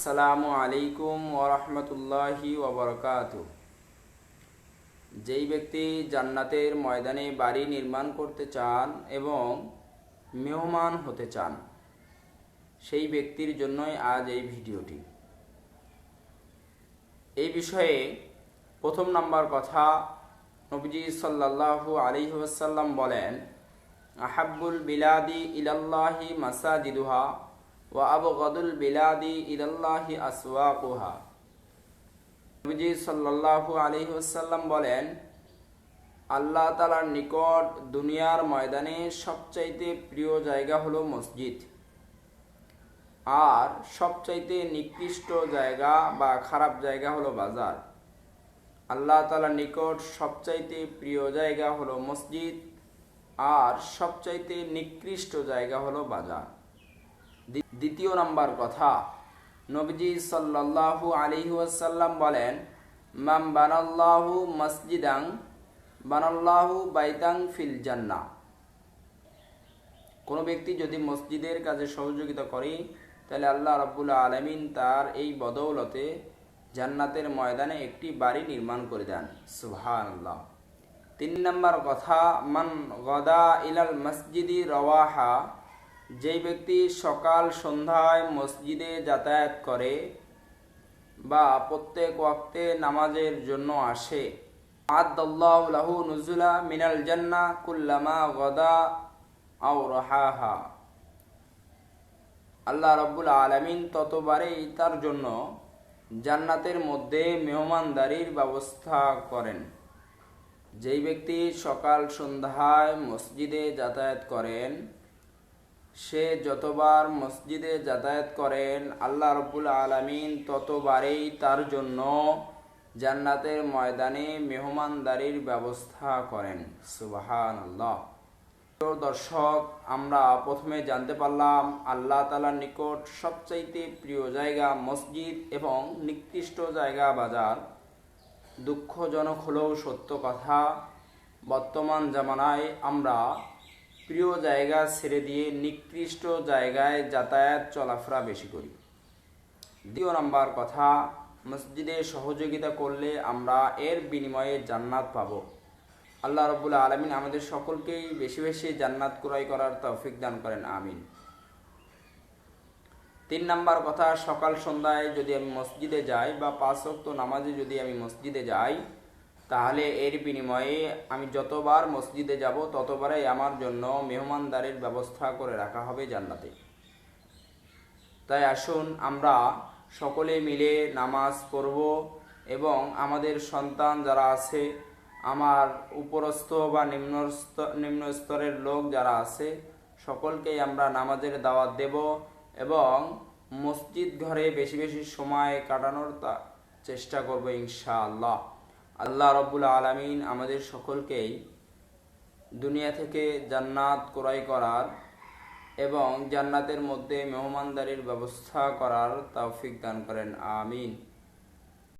আসসালামু আলাইকুম ওরহমতুল্লাহি ওবরকাত যেই ব্যক্তি জান্নাতের ময়দানে বাড়ি নির্মাণ করতে চান এবং মেহমান হতে চান, সেই ব্যক্তির জন্যই আজ এই ভিডিওটি। এই বিষয়ে প্রথম নাম্বার কথা নবীজি সাল্লাল্লাহু আলাইহি ওয়াসাল্লাম বলেন, আহাব্বুল বিলাদি ইলাল্লাহি মাসাজিদুহা। ওয়া আবগাদুল বিলাদি ইলাল্লাহি আসওয়াকুহা। নবীজি সাল্লাল্লাহু আলাইহি ওয়াসাল্লাম বলেন, আল্লাহ তাআলার নিকট দুনিয়ার ময়দানে সবচাইতে প্রিয় জায়গা হলো মসজিদ। আর সবচাইতে নিকৃষ্ট জায়গা বা খারাপ জায়গা হলো বাজার। আল্লাহ তালার নিকট সবচাইতে প্রিয় জায়গা হলো মসজিদ, আর সবচাইতে নিকৃষ্ট জায়গা হলো বাজার। দ্বিতীয় নাম্বার কথা। নবীজি সাল্লাল্লাহু আলাইহি ওয়াসাল্লাম বলেন মাম বানাল্লাহু মসজিদাং বানাল্লাহু বাইতাং ফিল জান্নাহ কোনো ব্যক্তি যদি মসজিদের কাজে সহযোগিতা করে, তাহলে আল্লাহ রাব্বুল আলামিন তার এই বদৌলতে জান্নাতের ময়দানে একটি বাড়ি নির্মাণ করে দেন। সুবহানাল্লাহ। তিন নম্বর কথা, মান গদা ইলাল মসজিদি রওয়াহা যেই ব্যক্তি সকাল সন্ধ্যায় মসজিদে যাতায়াত করে বা প্রত্যেক ওয়াক্তে নামাজের জন্য আসে, আদাল্লাহু লাহু নুজুলা মিনাল জান্নাহ কুল্লামা গদা আও রাহাহা। আল্লাহ রব্বুল আলামিন ততবারেই তার জন্য জান্নাতের মধ্যে মেহমানদারির ব্যবস্থা করেন। যেই ব্যক্তি সকাল সন্ধ্যায় মসজিদে যাতায়াত করেন সে যতবার মসজিদে যাতায়াত করেন, আল্লাহ রব্বুল আলামিন ততবারেই তার জন্য জান্নাতের ময়দানে মেহমানদারির ব্যবস্থা করেন। সুবাহান আল্লাহ দর্শক, আমরা প্রথমে জানতে পারলাম, আল্লাহ তালার নিকট সবচাইতে প্রিয় জায়গা মসজিদ এবং নিকৃষ্ট জায়গা বাজার। দুঃখজনক হলেও সত্য কথা, বর্তমান জামানায় আমরা প্রিয় জায়গা ছেড়ে দিয়ে নিকৃষ্ট জায়গায় যাতায়াত চলাফেরা বেশি করি। দ্বিতীয় নাম্বার কথা, মসজিদে সহযোগিতা করলে আমরা এর বিনিময়ে জান্নাত পাবো। আল্লাহ রবুল্লা আলমিন আমাদের সকলকেই বেশি বেশি জান্নাত ক্রয় করার তৌফিক দান করেন, আমিন। তিন নাম্বার কথা, সকাল সন্ধ্যায় যদি আমি মসজিদে যাই বা পাঁচ ওয়াক্ত নামাজে যদি আমি মসজিদে যাই তাহলে এর বিনিময়ে আমি যতবার মসজিদে যাব, ততবারই আমার জন্য মেহমানদারের ব্যবস্থা করে রাখা হবে জান্নাতে। তাই আসুন আমরা সকলে মিলে নামাজ পড়ব এবং আমাদের সন্তান যারা আছে, আমার উপরস্থ বা নিম্ন নিম্ন স্তরের লোক যারা আছে, সকলকেই আমরা নামাজের দাওয়াত দেব এবং মসজিদ ঘরে বেশি বেশি সময় কাটানোর চেষ্টা করব ইনশাআল্লাহ। আল্লাহ রব্বুল আলমিন আমাদের সকলকেই দুনিয়া থেকে জান্নাত ক্রয় করার এবং জান্নাতের মধ্যে মেহমানদারির ব্যবস্থা করার তৌফিক দান করেন, আমিন।